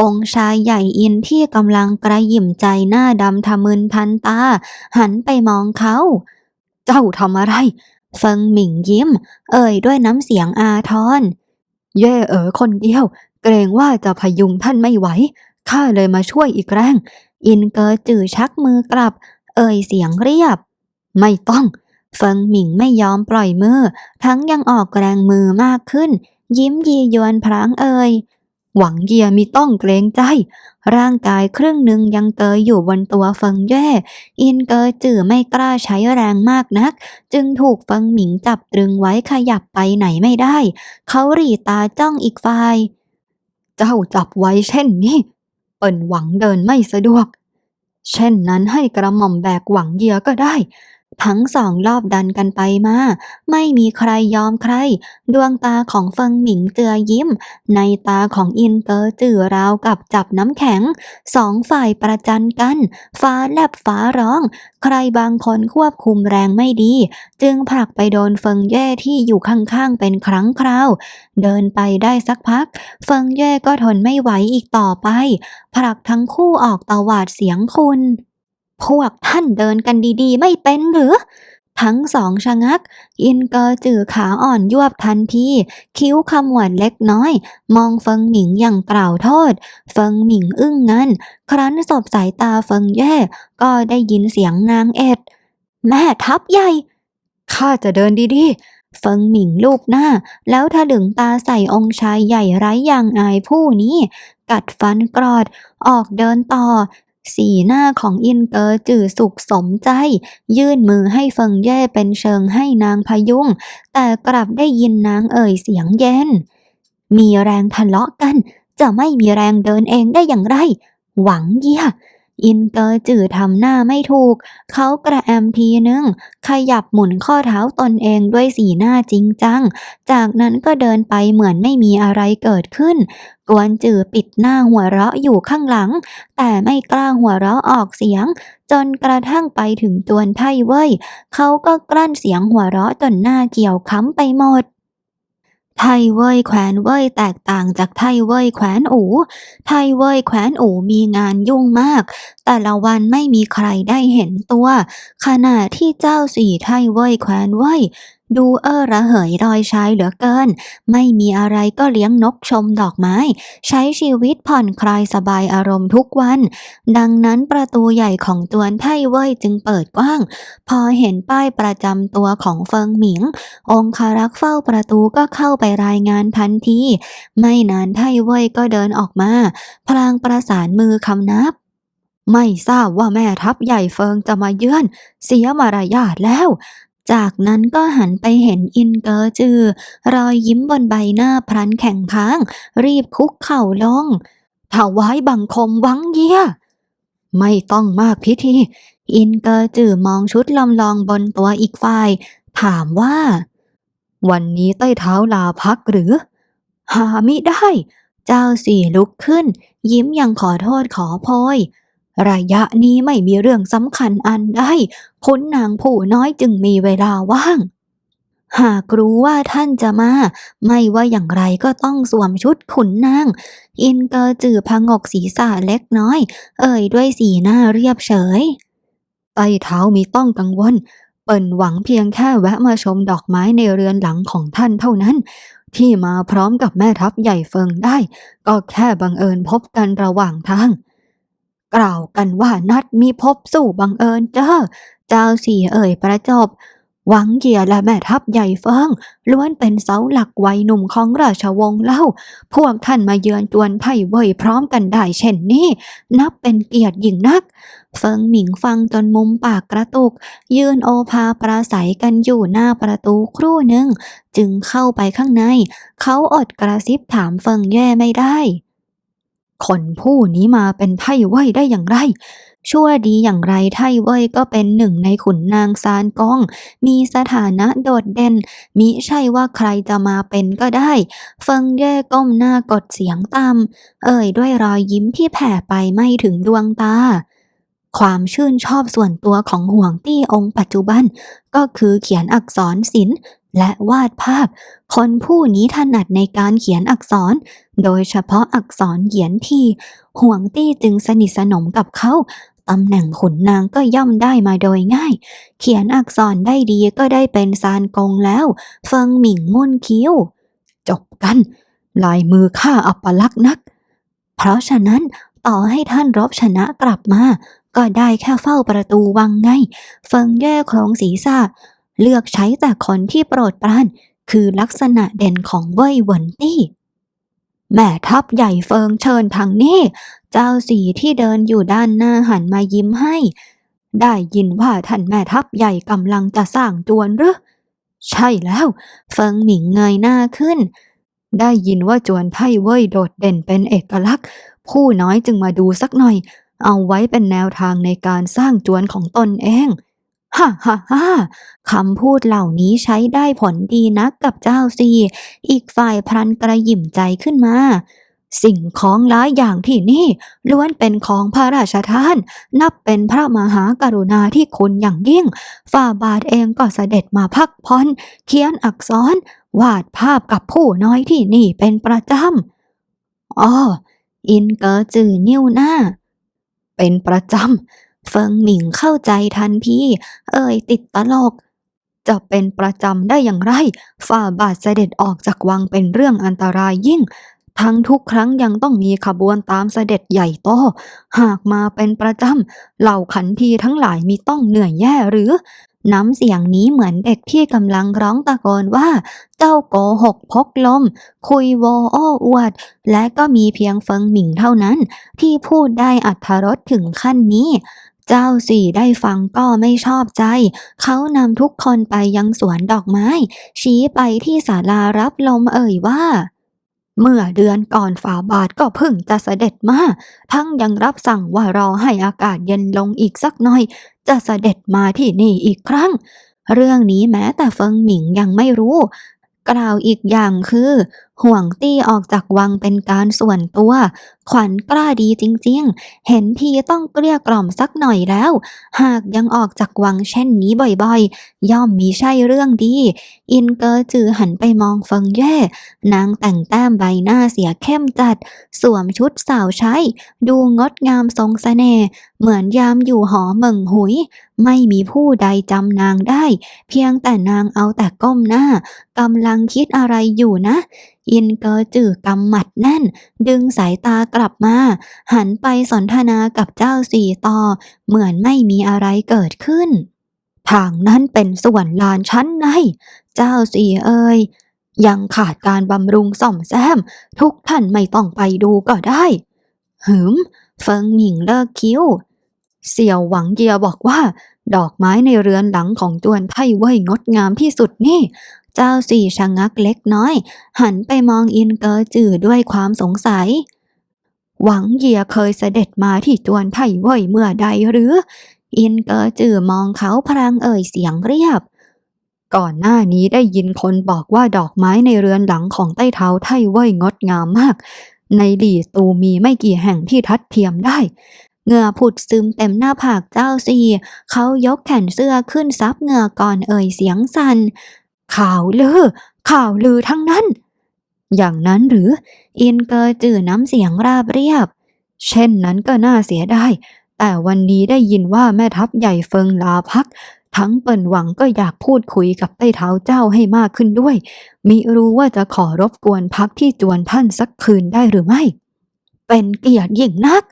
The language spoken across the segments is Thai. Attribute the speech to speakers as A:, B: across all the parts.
A: องค์ชายใหญ่อินที่กำลังกระหยิ่มใจหน้าดำทะมึนพันตา หันไปมองเขา เจ้าทำอะไร เฟิงหมิงยิ้ม เอ่ยด้วยน้ำเสียงอาทร เย่เอ๋อคนเดียว เกรงว่าจะพยุงท่านไม่ไหว ข้าเลยมาช่วยอีกแรง อินเกอจื่อชักมือกลับ เอ่ยเสียงเรียบ ไม่ต้องเฟิงหมิงไม่ยอมปล่อยมือ ทั้งยังออกแรงมือมากขึ้น ยิ้มยียวนพรางเอ่ย หวังเยียมีต้องเกรงใจ ร่างกายครึ่งหนึ่งยังเกยอยู่บนตัวเฟิงแย่ อินเกอจือไม่กล้าใช้แรงมากนัก จึงถูกเฟิงหมิงจับตรึงไว้ขยับไปไหนไม่ได้ เขาหรี่ตาจ้องอีกฝ่าย เจ้าจับไว้เช่นนี้ เปิ่นหวังเดินไม่สะดวก เช่นนั้นให้กระหม่อมแบกหวังเยียก็ได้ ทั้งสองรอบดันกันไปมา ไม่มีใครยอมใคร ดวงตาของเฟิงหมิงเจือยิ้ม ในตาของอินเตอร์จือราวกับจับน้ำแข็ง สองฝ่ายประจันกัน ฟ้าแลบฟ้าร้อง ใครบางคนควบคุมแรงไม่ดี จึงผลักไปโดนเฟิงแย่ที่อยู่ข้างๆเป็นครั้งคราว เดินไปได้สักพัก เฟิงแย่ก็ทนไม่ไหวอีกต่อไป ผลักทั้งคู่ออกตวาดเสียงคุณ พวกท่านเดินกันดีๆ ไม่เป็นหรือ ทั้งสองชะงัก อินเกอจือขาอ่อนยวบทันที คิ้วขมวดเล็กน้อย มองเฟิงหมิงอย่างกล่าวโทษ เฟิงหมิงอึ้งงันครั้นสบสายตาเฟิงแย่ ก็ได้ยินเสียงนางเอ็ด แม่ทัพใหญ่ข้าจะเดินดีๆเฟิงหมิงลูบหน้า แล้วถลึงตาใส่องค์ชายใหญ่ไร้ย่างอายผู้นี้ กัดฟันกรอด ออกเดินต่อ สีหน้าของอินเกอจือสุขสมใจ ยื่นมือให้เฟิงแย่เป็นเชิงให้นางพยุง แต่กลับได้ยินนางเอ่ยเสียงเย็น มีแรงทะเลาะกัน จะไม่มีแรงเดินเองได้อย่างไร หวังเยี่ย อินเกอจื่อทำหน้าไม่ถูก เขากระแอมทีนึง ขยับหมุนข้อเท้าตนเองด้วยสีหน้าจริงจัง จากนั้นก็เดินไปเหมือนไม่มีอะไรเกิดขึ้น กวนจื่อปิดหน้าหัวเราะอยู่ข้างหลัง แต่ไม่กล้าหัวเราะออกเสียง จนกระทั่งไปถึงจวนไทเว้ยเขาก็กลั้นเสียงหัวเราะจนหน้าเกี่ยวค้ำไปหมด ไทเว่ยแขวนเว่ยแตกต่างจากไทเว่ยแขวนอู่ ไทเว่ยแขวนอู่มีงานยุ่งมาก แต่ละวันไม่มีใครได้เห็นตัว ขณะที่เจ้าสี่ไทเว่ยแขวนเว่ย ดูเออระเหยรอยชายเหลือเกิน ไม่มีอะไรก็เลี้ยงนกชมดอกไม้ ใช้ชีวิตผ่อนคลายสบายอารมณ์ทุกวัน ดังนั้นประตูใหญ่ของตวนไทเว่ยจึงเปิดกว้าง พอเห็นป้ายประจำตัวของเฟิงหมิง องคารักษ์เฝ้าประตูก็เข้าไปรายงานทันที ไม่นานไทเว่ยก็เดินออกมา พลางประสานมือคำนับไม่ทราบว่าแม่ทัพใหญ่เฟิงจะมาเยือน เสียมารยาทแล้ว จากนั้นก็หันไปเห็นอินเกอจือ รอยยิ้มบนใบหน้าพลันแข่งค้าง รีบคุกเข่าลงถวายบังคมวังเยียไม่ต้องมากพิธี อินเกอจือมองชุดลำลองบนตัวอีกฝ่าย ถามว่า วันนี้ใต้เท้าลาพักหรือ หามิได้ เจ้าสี่ลุกขึ้น ยิ้มอย่างขอโทษขอโพย ระยะนี้ไม่มีเรื่องสำคัญอันใดคุณนางผู้น้อยจึงมีเวลาว่าง หากรู้ว่าท่านจะมา ไม่ว่าอย่างไรก็ต้องสวมชุดขุนนาง อินเกอจือพงกศีรษะเล็กน้อย เอ่ยด้วยสีหน้าเรียบเฉยไต้เท้ามีต้องกังวล เปิ่นหวังเพียงแค่แวะมาชมดอกไม้ในเรือนหลังของท่านเท่านั้น ที่มาพร้อมกับแม่ทัพใหญ่เฟิงได้ ก็แค่บังเอิญพบกันระหว่างทาง กล่าวกันว่านัดมีพบสู่บังเอิญเจ้อเจ้าสี่เอ่ยประจบหวังเกียและแม่ทัพใหญ่เฟิงล้วนเป็นเสาหลักวัยหนุ่มของราชวงศ์เล่า พวกท่านมาเยือนจวนไทเว่ยพร้อมกันได้เช่นนี้ นับเป็นเกียรติยิ่งนัก เฟิงหมิงฟังจนมุมปากกระตุก ยืนโอภาปราศัยกันอยู่หน้าประตูครู่หนึ่ง จึงเข้าไปข้างใน เขาอดกระซิบถามเฟิงแย่ไม่ได้ คนผู้นี้มาเป็นไท่เว่ยได้อย่างไร ชั่วดีอย่างไรไท่เว่ยก็เป็นหนึ่งในขุนนางซานกอง มีสถานะโดดเด่น มิใช่ว่าใครจะมาเป็นก็ได้ เฟิงเย่ก้มหน้ากดเสียงต่ำเอ่ยด้วยรอยยิ้มที่แผ่ไปไม่ถึงดวงตา ความชื่นชอบส่วนตัวของห่วงตี้องค์ปัจจุบัน ก็คือเขียนอักษรศิลป์ และวาดภาพ คนผู้นี้ถนัดในการเขียนอักษร โดยเฉพาะอักษรเหยียนทีห่วงตี้จึงสนิทสนมกับเขาตำแหน่งขุนนางก็ย่อมได้มาโดยง่าย เขียนอักษรได้ดีก็ได้เป็นซานกงแล้ว เฟิงหมิงมุ่นคิ้ว จบกัน ลายมือข้าอัปลักษณ์นัก เพราะฉะนั้นต่อให้ท่านรบชนะกลับมา ก็ได้แค่เฝ้าประตูวังไง เฟิงแย่โครงศีรษะ เลือกใช้แต่คนที่โปรดปราน คือลักษณะเด่นของเว่ยเหวินตี้แม่ทัพใหญ่เฟิงเชิญทางนี้ เจ้าสีที่เดินอยู่ด้านหน้าหันมายิ้มให้ ได้ยินว่าท่านแม่ทัพใหญ่กำลังจะสร้างจวนหรือ ใช่แล้ว เฟิงหมิงเงยหน้าขึ้น ได้ยินว่าจวนไพ่เว่ยโดดเด่นเป็นเอกลักษณ์ ผู้น้อยจึงมาดูสักหน่อย เอาไว้เป็นแนวทางในการสร้างจวนของตนเอง ฮ่าฮ่าฮ่าคำพูดเหล่านี้ใช้ได้ผลดีนักกับเจ้าซีอีกฝ่ายพลันกระหยิ่มใจขึ้นมา สิ่งของหลายอย่างที่นี่ล้วนเป็นของพระราชทาน นับเป็นพระมหากรุณาที่คุณอย่างยิ่ง ฝ่าบาทเองก็เสด็จมาพักผ่อนเขียนอักษร วาดภาพกับผู้น้อยที่นี่เป็นประจำอ๋ออินเกอจือนิ้วหน้า เป็นประจำ เฟิงหมิงเข้าใจทันทีเอ่ยติดตลก จะเป็นประจำได้อย่างไร ฝ่าบาทเสด็จออกจากวังเป็นเรื่องอันตรายยิ่ง ทั้งทุกครั้งยังต้องมีขบวนตามเสด็จใหญ่โต หากมาเป็นประจำ เหล่าขันทีทั้งหลายมีต้องเหนื่อยแย่หรือ น้ำเสียงนี้เหมือนเด็กที่กำลังร้องตะโกนว่า เจ้าโกหกพกลม คุยโวโอ้อวด และก็มีเพียงเฟิงหมิงเท่านั้น ที่พูดได้อัธรสถึงขั้นนี้ เจ้าสี่ได้ฟังก็ไม่ชอบใจ เขานำทุกคนไปยังสวนดอกไม้ ชี้ไปที่ศาลารับลมเอ่ยว่า เมื่อเดือนก่อนฝาบาทก็เพิ่งจะเสด็จมา ทั้งยังรับสั่งว่ารอให้อากาศเย็นลงอีกสักหน่อย จะเสด็จมาที่นี่อีกครั้ง เรื่องนี้แม้แต่เฟิงหมิงยังไม่รู้ กล่าวอีกอย่างคือห่วงตี้ออกจากวังเป็นการส่วนตัว ขวัญกล้าดีจริงๆ เห็นทีต้องเกลี้ยกล่อมสักหน่อยแล้ว หากยังออกจากวังเช่นนี้บ่อยๆ ย่อมมีใช่เรื่องดี อินเกอจือหันไปมองเฟิงแย่ นางแต่งแต้มใบหน้าเสียเข้มจัด สวมชุดสาวใช้ ดูงดงามทรงเสน่ห์เหมือนยามอยู่หอเมิงหุย ไม่มีผู้ใดจำนางได้ เพียงแต่นางเอาแต่ก้มหน้ากำลังคิดอะไรอยู่นะ อินเกอจือกำหมัดแน่น ดึงสายตากลับมา หันไปสนทนากับเจ้าสี่ต่อ เหมือนไม่มีอะไรเกิดขึ้น ทางนั้นเป็นส่วนลานชั้นใน เจ้าสี่เอ่ยยังขาดการบำรุงซ่อมแซม ทุกท่านไม่ต้องไปดูก็ได้ หืม เฟิงหมิงเลิกคิ้ว เสี่ยวหวังเยียบอกว่า ดอกไม้ในเรือนหลังของจวนไทเว่ยงดงามที่สุดนี่ เจ้าสี่ชะงักเล็กน้อย หันไปมองอินเกอจือด้วยความสงสัย หวังเยียเคยเสด็จมาที่จวนไท่เว่ยเมื่อใดหรือ อินเกอจือมองเขาพลางเอ่ยเสียงเรียบ ก่อนหน้านี้ได้ยินคนบอกว่าดอกไม้ในเรือนหลังของใต้เท้าไท่เว่ยงดงามมาก ในหลี่ตูมีไม่กี่แห่งที่ทัดเทียมได้เหงื่อผุดซึมเต็มหน้าผากเจ้าซีเขายกแขนเสื้อขึ้นซับเหงื่อก่อนเอ่ยเสียงสัน่น ข่าวลือ ข่าวลือทั้งนั้น อย่างนั้นหรืออินเกอจื่อน้ำเสียงราบเรียบ เช่นนั้นก็น่าเสียดายแต่วันนี้ได้ยินว่าแม่ทัพใหญ่เฟิงลาพัก ทั้งเปิ่นหวังก็อยากพูดคุยกับใต้เท้าเจ้าให้มากขึ้นด้วยมิรู้ว่าจะขอรบกวนพักที่จวนท่านสักคืนได้หรือไม่ เป็นเกียรติยิ่งนัก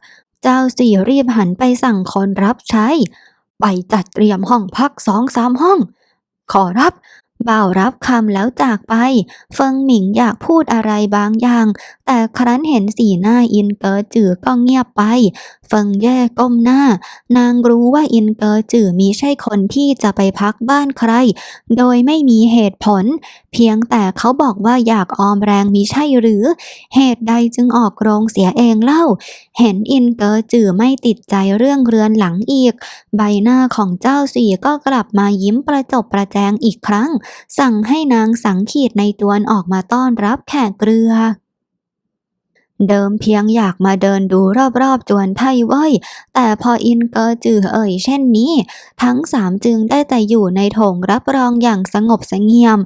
A: เจ้าสี่รีบหันไปสั่งคนรับใช้ ไปจัดเตรียมห้องพักสองสามห้อง ขอรับ บ่าวรับคำแล้วจากไป เฟิงหมิงอยากพูดอะไรบางอย่าง แต่ครั้นเห็นสีหน้าอินเกอจือก็เงียบไปเฟิงแย่ก้มหน้า นางรู้ว่าอินเกอจือมีใช่คนที่จะไปพักบ้านใคร โดยไม่มีเหตุผล เพียงแต่เขาบอกว่าอยากออมแรงมีใช่หรือ เหตุใดจึงออกโรงเสียเองเล่า เห็นอินเกอจือไม่ติดใจเรื่องเรือนหลังอีก ใบหน้าของเจ้าสีก็กลับมายิ้มประจบประแจงอีกครั้ง สั่งให้นางสังขีดในตวนออกมาต้อนรับแขกเรือ เดิมเพียงอยากมาเดินดูรอบๆ จวนไทยเว้ย แต่พออินเกอจือเอ่ยเช่นนี้ ทั้งสามจึงได้แต่อยู่ในโถงรับรองอย่างสงบเสงี่ยม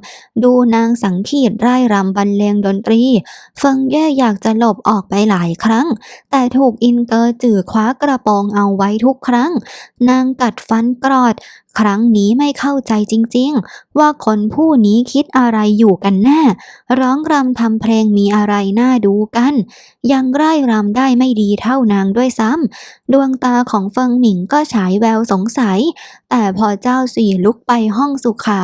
A: ดูนางสังขีดไร่รำบรรเลงดนตรี เฟิงแย่อยากจะหลบออกไปหลายครั้ง แต่ถูกอินเกอจือคว้ากระโปรงเอาไว้ทุกครั้ง นางกัดฟันกรอด ครั้งนี้ไม่เข้าใจจริงๆ ว่าคนผู้นี้คิดอะไรอยู่กันแน่ ร้องรำทำเพลงมีอะไรน่าดูกัน ยังไร่รำได้ไม่ดีเท่านางด้วยซ้ำดวงตาของเฟิงหมิงก็ฉายแววสงสัย แต่พอเจ้าสี่ลุกไปห้องสุขา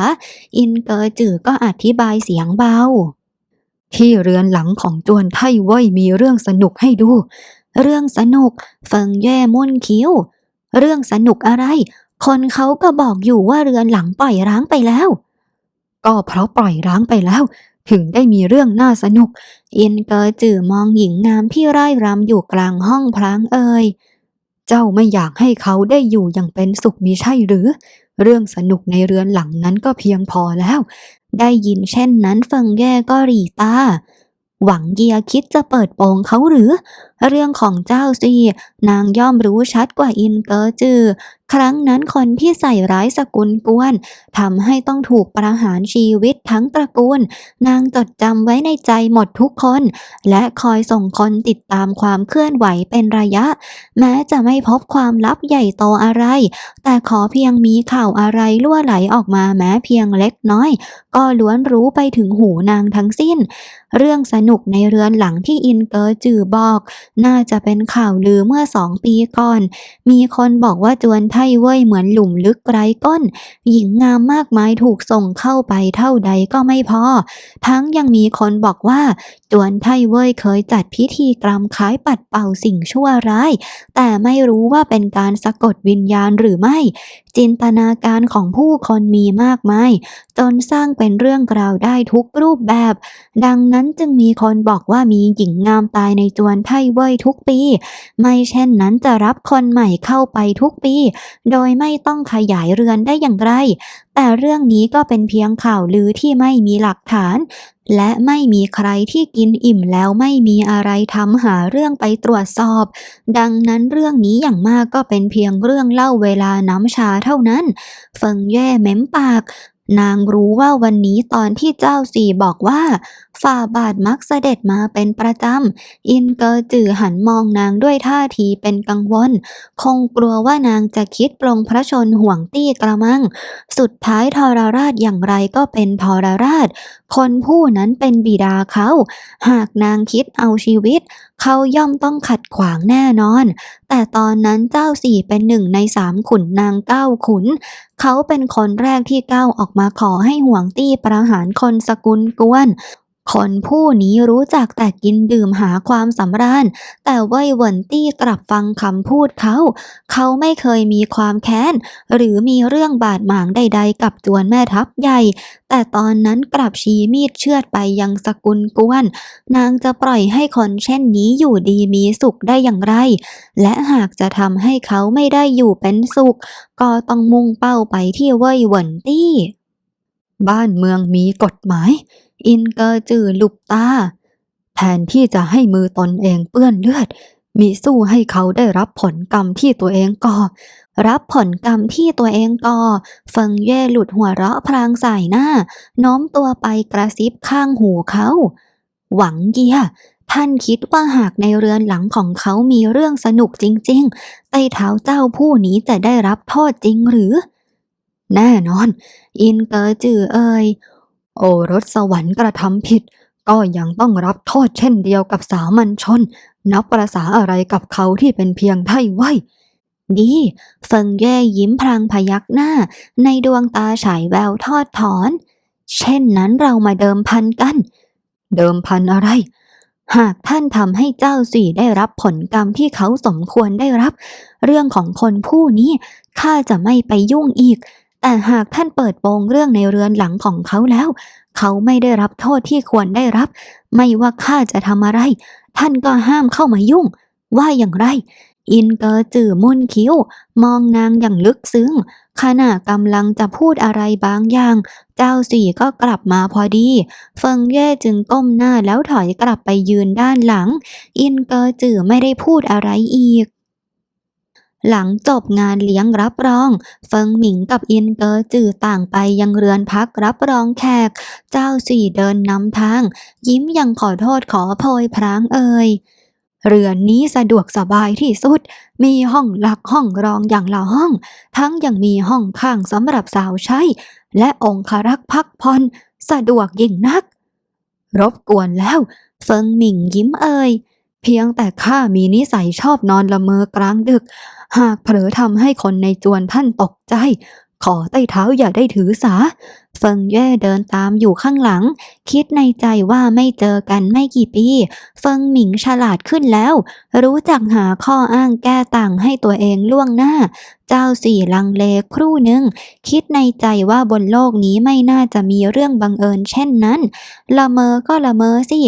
A: อินเกอจือก็อธิบายเสียงเบาที่เรือนหลังของจวนไทเว่ยมีเรื่องสนุกให้ดู เรื่องสนุก เฟิงแย่มุ่นคิ้ว เรื่องสนุกอะไร คนเขาก็บอกอยู่ว่าเรือนหลังปล่อยร้างไปแล้ว ก็เพราะปล่อยร้างไปแล้ว ถึงได้มีเรื่องน่าสนุก อินเกอจือมองหญิงงามที่ไร่รำอยู่กลางห้องพลางเอ่ยเจ้าไม่อยากให้เขาได้อยู่อย่างเป็นสุขมีใช่หรือ เรื่องสนุกในเรือนหลังนั้นก็เพียงพอแล้ว ได้ยินเช่นนั้นเฟิงแย่ก็รีตาหวังเยียคิดจะเปิดโปงเขาหรือเรื่องของเจ้าซีนางย่อมรู้ชัดกว่าอินเกอจือ ครั้งนั้นคนที่ใส่ร้ายสกุลกวนทำให้ต้องถูกประหารชีวิตทั้งตระกูล นางจดจำไว้ในใจหมดทุกคน และคอยส่งคนติดตามความเคลื่อนไหวเป็นระยะ แม้จะไม่พบความลับใหญ่โตอะไร แต่ขอเพียงมีข่าวอะไรล่วไหลออกมาแม้เพียงเล็กน้อย ก็ล้วนรู้ไปถึงหูนางทั้งสิ้น เรื่องสนุกในเรือนหลังที่อินเกอจือบอกน่าจะเป็นข่าวลือเมื่อสองปีก่อน มีคนบอกว่าจวนไทเว่ยเหมือนหลุมลึกไร้ก้น หญิงงามมากมายถูกส่งเข้าไปเท่าใดก็ไม่พอ ทั้งยังมีคนบอกว่า จวนไทเว่ยเคยจัดพิธีกรรมคล้ายปัดเป่าสิ่งชั่วร้าย แต่ไม่รู้ว่าเป็นการสะกดวิญญาณหรือไม่ จินตนาการของผู้คนมีมากมาย จนสร้างเป็นเรื่องราวได้ทุกรูปแบบ ดังนั้นจึงมีคนบอกว่ามีหญิงงามตายในจวนไทเว่ยทุกปี ไม่เช่นนั้นจะรับคนใหม่เข้าไปทุกปี โดยไม่ต้องขยายเรือนได้อย่างไรแต่เรื่องนี้ก็เป็นเพียงข่าวลือที่ไม่มีหลักฐาน และไม่มีใครที่กินอิ่มแล้วไม่มีอะไรทำหาเรื่องไปตรวจสอบ ดังนั้นเรื่องนี้อย่างมากก็เป็นเพียงเรื่องเล่าเวลาน้ำชาเท่านั้น เฟิงแย่เม้มปาก นางรู้ว่าวันนี้ตอนที่เจ้าสี่บอกว่า ฝ่าบาทมักเสด็จมาเป็นประจำ อินเกอร์จือหันมองนางด้วยท่าทีเป็นกังวล คงกลัวว่านางจะคิดปลงพระชนห่วงตี้กระมัง สุดท้ายทรราชอย่างไรก็เป็นทรราช คนผู้นั้นเป็นบิดาเขา หากนางคิดเอาชีวิต เขาย่อมต้องขัดขวางแน่นอน แต่ตอนนั้นเจ้าสี่เป็นหนึ่งในสามขุนนางเก้าขุน เขาเป็นคนแรกที่ก้าวออกมาขอให้ห่วงตี้ประหารคนสกุลกวน คนผู้นี้รู้จักแต่กินดื่มหาความสำราญ แต่ว่ยเวินตี้กลับฟังคำพูดเขา เขาไม่เคยมีความแค้น หรือมีเรื่องบาดหมางใดๆ กับจวนแม่ทัพใหญ่ แต่ตอนนั้นกลับชี้มีดเชือดไปยังสกุลกวน นางจะปล่อยให้คนเช่นนี้อยู่ดีมีสุขได้อย่างไร และหากจะทำให้เขาไม่ได้อยู่เป็นสุข ก็ต้องมุ่งเป้าไปที่เว่ยเหวินตี้ บ้านเมืองมีกฎหมาย อินเกอจือหลุบตา แทนที่จะให้มือตนเองเปื้อนเลือด มีสู้ให้เขาได้รับผลกรรมที่ตัวเองก่อ รับผลกรรมที่ตัวเองก่อเฟิงเย่หลุดหัวเราะพลางใสายหน้าโน้มตัวไปกระซิบข้างหูเขา หวังเกียท่านคิดว่าหากในเรือนหลังของเขามีเรื่องสนุกจริงๆไต้เท้าเจ้าผู้นี้จะได้รับโทษจริงหรือ แน่นอน อินเกอจือเอ่ย โอรสสวรรค์กระทำผิด ก็ยังต้องรับโทษเช่นเดียวกับสามัญชน นับประษาอะไรกับเขาที่เป็นเพียงไท่ไว้ดีเฟิงเย่ยิ้มพลางพยักหน้า ในดวงตาฉายแววทอดถอน เช่นนั้นเรามาเดิมพันกัน เดิมพันอะไร หากท่านทำให้เจ้าสี่ได้รับผลกรรมที่เขาสมควรได้รับ เรื่องของคนผู้นี้ข้าจะไม่ไปยุ่งอีก แต่หากท่านเปิดโปงเรื่องในเรือนหลังของเขาแล้ว เขาไม่ได้รับโทษที่ควรได้รับ ไม่ว่าข้าจะทำอะไร ท่านก็ห้ามเข้ามายุ่ง ว่าอย่างไร อินเกอร์จื่อมุ่นคิ้ว มองนางอย่างลึกซึ้งขณะกำลังจะพูดอะไรบางอย่าง เจ้าสี่ก็กลับมาพอดี เฟิงเย่จึงก้มหน้าแล้วถอยกลับไปยืนด้านหลัง อินเกอร์จื่อไม่ได้พูดอะไรอีก หลังจบงานเลี้ยงรับรอง เฟิงหมิงกับอินเกอจื่อต่างไปยังเรือนพักรับรองแขก เจ้าสี่เดินนำทาง ยิ้มยังขอโทษขอโพยพรางเอ่ยเรือนนี้สะดวกสบายที่สุด มีห้องหลักห้องรองอย่างละห้อง ทั้งยังมีห้องข้างสำหรับสาวใช้ และองครักษ์พักผ่อนสะดวกยิ่งนัก รบกวนแล้ว เฟิงหมิงยิ้มเอ่ย เพียงแต่ข้ามีนิสัยชอบนอนละเมอกลางดึก หากเผลอทำให้คนในจวนท่านตกใจ ขอใต้เท้าอย่าได้ถือสา เฟิงเย่เดินตามอยู่ข้างหลัง คิดในใจว่าไม่เจอกันไม่กี่ปี เฟิงหมิงฉลาดขึ้นแล้ว รู้จักหาข้ออ้างแก้ต่างให้ตัวเองล่วงหน้า เจ้าสี่ลังเลครู่หนึ่ง คิดในใจว่าบนโลกนี้ไม่น่าจะมีเรื่องบังเอิญเช่นนั้น ละเมอก็ละเมอสิ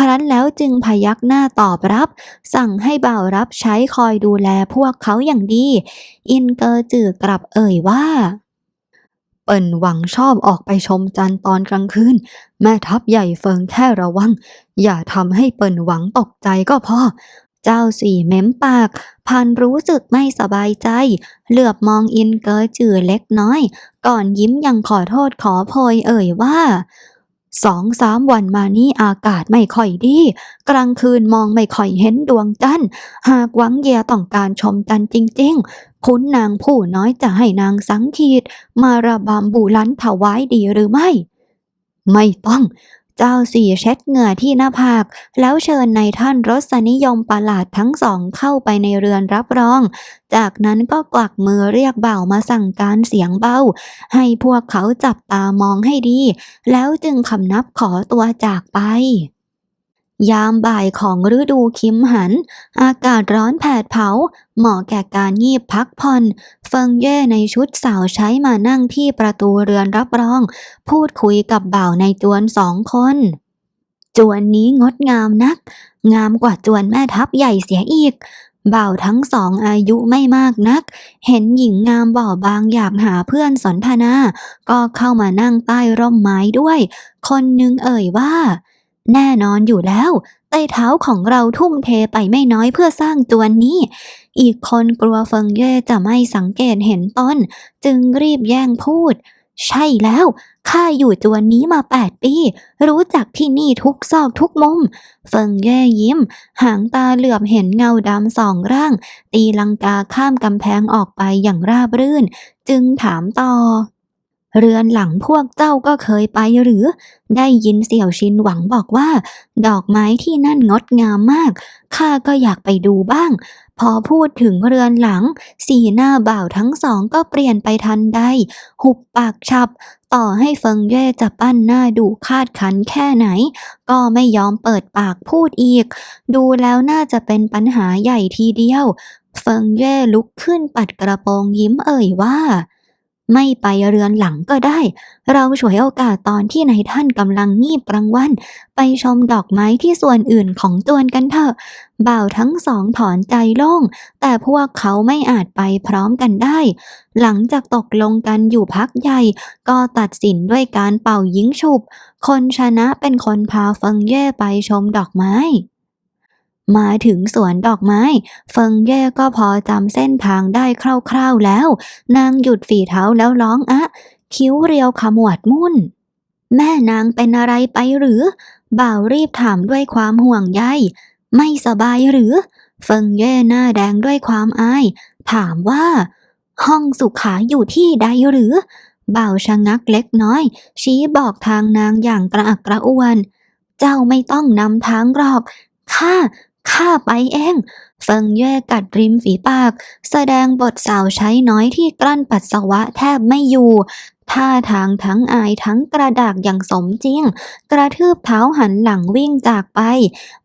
A: ครั้นแล้วจึงพยักหน้าตอบรับ สั่งให้บ่าวรับใช้คอยดูแลพวกเขาอย่างดี อินเกอร์จือกลับเอ่ยว่า เปิ่นหวังชอบออกไปชมจันทร์ตอนกลางคืน แม่ทัพใหญ่เฟิงแค่ระวัง อย่าทำให้เปิ่นหวังตกใจก็พอเจ้าสี่เม้มปาก พันรู้สึกไม่สบายใจ เหลือบมองอินเกอร์จือเล็กน้อย ก่อนยิ้มยังขอโทษขอโพยเอ่ยว่า สองสามวันมานี้อากาศไม่ค่อยดี กลางคืนมองไม่ค่อยเห็นดวงจันทร์หากหวังเยียต้องการชมจันทร์จริง ๆ คุณนางผู้น้อยจะให้นางสังคีตมาระบำบูรันถวายดีหรือไม่ ไม่ต้อง เจ้าสี่เช็ดเหงื่อที่หน้าผาก แล้วเชิญในายท่านรสนิยมประหลาดทั้งสองเข้าไปในเรือนรับรอง จากนั้นก็กวักมือเรียกเบ่ามาสั่งการเสียงเบาให้พวกเขาจับตามองให้ดี แล้วจึงคำนับขอตัวจากไป ยามบ่ายของฤดูคิมหัน อากาศร้อนแผดเผา เหมาะแก่การงีบพักผ่อน เฟิงเย่ในชุดสาวใช้มานั่งที่ประตูเรือนรับรอง พูดคุยกับบ่าวในจวนสองคน จวนนี้งดงามนัก งามกว่าจวนแม่ทัพใหญ่เสียอีก บ่าวทั้งสองอายุไม่มากนัก เห็นหญิงงามบ่อบางอยากหาเพื่อนสนทนา ก็เข้ามานั่งใต้ร่มไม้ด้วย คนหนึ่งเอ่ยว่า แน่นอนอยู่แล้วใต้เท้าของเราทุ่มเทไปไม่น้อยเพื่อสร้างจวนนี้ อีกคนกลัวเฟิงเย่จะไม่สังเกตเห็นตนจึงรีบแย่งพูด ใช่แล้วข้าอยู่จวนนี้มาแปดปี รู้จักที่นี่ทุกซอกทุกมุม เฟิงเย่ยิ้ม หางตาเหลือบเห็นเงาดำสองร่าง ตีลังกาข้ามกำแพงออกไปอย่างราบรื่น จึงถามต่อ เรือนหลังพวกเจ้าก็เคยไปหรือ ได้ยินเสี่ยวชินหวังบอกว่า ดอกไม้ที่นั่นงดงามมาก ข้าก็อยากไปดูบ้าง พอพูดถึงเรือนหลัง สีหน้าบ่าวทั้งสองก็เปลี่ยนไปทันใด หุบปากฉับ ต่อให้เฟิงเย่จะปั้นหน้าดูคาดขันแค่ไหน ก็ไม่ยอมเปิดปากพูดอีก ดูแล้วน่าจะเป็นปัญหาใหญ่ทีเดียว เฟิงเย่ลุกขึ้นปัดกระโปรงยิ้มเอ่ยว่า ไม่ไปเรือนหลังก็ได้ เราฉวยโอกาสตอนที่นายท่านกำลังงีบกลางวัน ไปชมดอกไม้ที่ส่วนอื่นของจวนกันเถอะ บ่าวทั้งสองถอนใจโล่ง แต่พวกเขาไม่อาจไปพร้อมกันได้ หลังจากตกลงกันอยู่พักใหญ่ ก็ตัดสินด้วยการเป่ายิงฉุบ คนชนะเป็นคนพาเฟิงเย่ไปชมดอกไม้ มาถึงสวนดอกไม้ เฟิงเย่ก็พอจำเส้นทางได้คร่าวๆแล้ว นางหยุดฝีเท้าแล้วร้องอะ คิ้วเรียวขมวดมุ่น แม่นางเป็นอะไรไปหรือ บ่าวรีบถามด้วยความห่วงใย ไม่สบายหรือ เฟิงเย่หน้าแดงด้วยความอาย ถามว่า ห้องสุขาอยู่ที่ใดหรือ บ่าวชะงักเล็กน้อย ชี้บอกทางนางอย่างกระอักกระอ่วน เจ้าไม่ต้องนำทางหรอกข้า ข้าไปเองเฟิงเย่กัดริมฝีปาก แสดงบทสาวใช้น้อยที่กลั้นปัสสาวะแทบไม่อยู่ท่าทางทั้งอายทั้งกระดากอย่างสมจริง กระทืบเท้าหันหลังวิ่งจากไป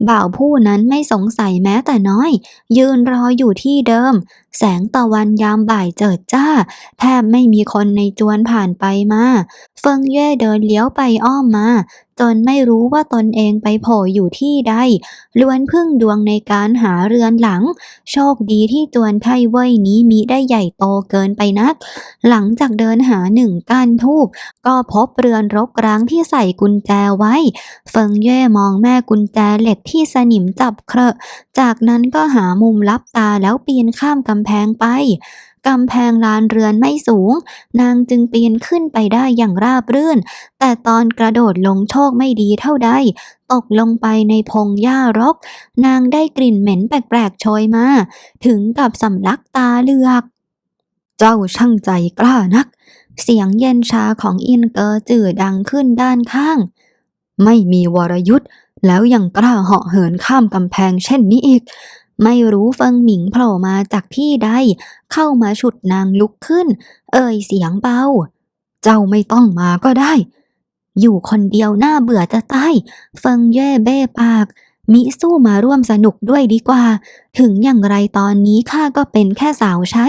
A: บ่าวผู้นั้นไม่สงสัยแม้แต่น้อย ยืนรออยู่ที่เดิม แสงตะวันยามบ่ายเจิดจ้า แทบไม่มีคนในจวนผ่านไปมา เฟิงเย่เดินเลี้ยวไปอ้อมมา จนไม่รู้ว่าตนเองไปโผล่อยู่ที่ใดล้วนพึ่งดวงในการหาเรือนหลัง โชคดีที่จวนไทเว่ยนี้มีได้ใหญ่โตเกินไปนัก หลังจากเดินหาหนึ่งก้านทูบก็พบเรือนรกร้างที่ใส่กุญแจไว้ เฟิงเย่มองแม่กุญแจเหล็กที่สนิมจับเคราะห์จากนั้นก็หามุมลับตาแล้วปีนข้ามกำแพงไป กำแพงลานเรือนไม่สูง นางจึงปีนขึ้นไปได้อย่างราบรื่น แต่ตอนกระโดดลงโชคไม่ดีเท่าใด ตกลงไปในพงหญ้ารก นางได้กลิ่นเหม็นแปลกๆโชยมา ถึงกับสำลักตาเลือก เจ้าช่างใจกล้านัก เสียงเย็นชาของอินเกอร์จื่อดังขึ้นด้านข้าง ไม่มีวรยุทธ์แล้วยังกล้าเหาะเหินข้ามกำแพงเช่นนี้อีก ไม่รู้เฟิงหมิงโผล่มาจากที่ใด เข้ามาฉุดนางลุกขึ้น เอ่ยเสียงเบา เจ้าไม่ต้องมาก็ได้ อยู่คนเดียวน่าเบื่อจะตาย เฟิงเย่เบ้ปาก มิสู้มาร่วมสนุกด้วยดีกว่า ถึงอย่างไรตอนนี้ข้าก็เป็นแค่สาวใช้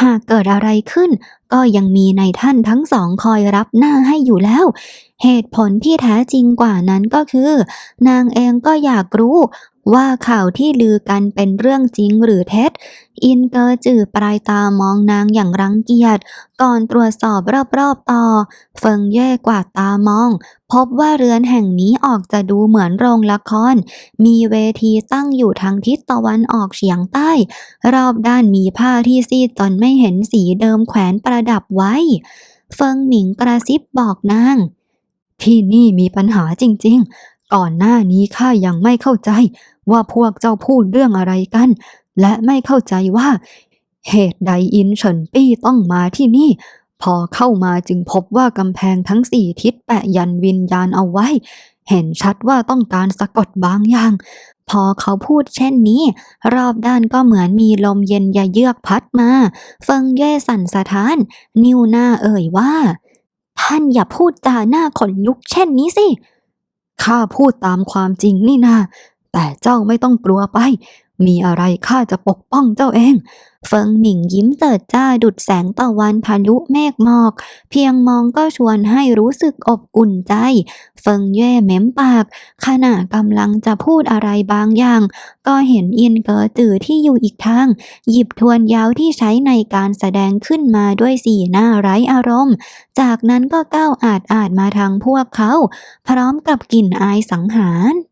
A: หากเกิดอะไรขึ้น ก็ยังมีในท่านทั้งสองคอยรับหน้าให้อยู่แล้วเหตุผลที่แท้จริงกว่านั้นก็คือ นางเองก็อยากรู้ ว่าข่าวที่ลือกันเป็นเรื่องจริงหรือเท็จ อินเกอร์จื่อปลายตามองนางอย่างรังเกียจ ก่อนตรวจสอบรอบๆต่อ เฟิงเย่กวาดตามอง พบว่าเรือนแห่งนี้ออกจะดูเหมือนโรงละคร มีเวทีตั้งอยู่ทางทิศตะวันออกเฉียงใต้ รอบด้านมีผ้าที่ซีดจนไม่เห็นสีเดิมแขวนประดับไว้ เฟิงหมิงกระซิบบอกนาง ที่นี่มีปัญหาจริงๆ ก่อนหน้านี้ข้ายังไม่เข้าใจ ว่าพวกเจ้าพูดเรื่องอะไรกัน และไม่เข้าใจว่า เหตุใดอินเฉินปี้ต้องมาที่นี่ พอเข้ามาจึงพบว่ากำแพงทั้งสี่ทิศแปะยันวิญญาณเอาไว้ เห็นชัดว่าต้องการสะกดบางอย่าง พอเขาพูดเช่นนี้ รอบด้านก็เหมือนมีลมเย็นยะเยือกพัดมา เฟิงเย่สั่นสะท้าน นิ้วหน้าเอ่ยว่า ท่านอย่าพูดจาหน้าขนลุกเช่นนี้สิข้าพูดตามความจริงนี่นา แต่เจ้าไม่ต้องกลัวไป มีอะไรข้าจะปกป้องเจ้าเอง เฟิงหมิงยิ้มเจิดจ้าดุดแสงตะวันทะลุเมฆหมอก เพียงมองก็ชวนให้รู้สึกอบอุ่นใจ เฟิงเย่เม้มปาก ขณะกำลังจะพูดอะไรบางอย่าง ก็เห็นอินเกอจือที่อยู่อีกทาง หยิบทวนยาวที่ใช้ในการแสดงขึ้นมาด้วยสีหน้าไร้อารมณ์ จากนั้นก็ก้าวอาดอาดมาทางพวกเขา พร้อมกับกลิ่นอายสังหาร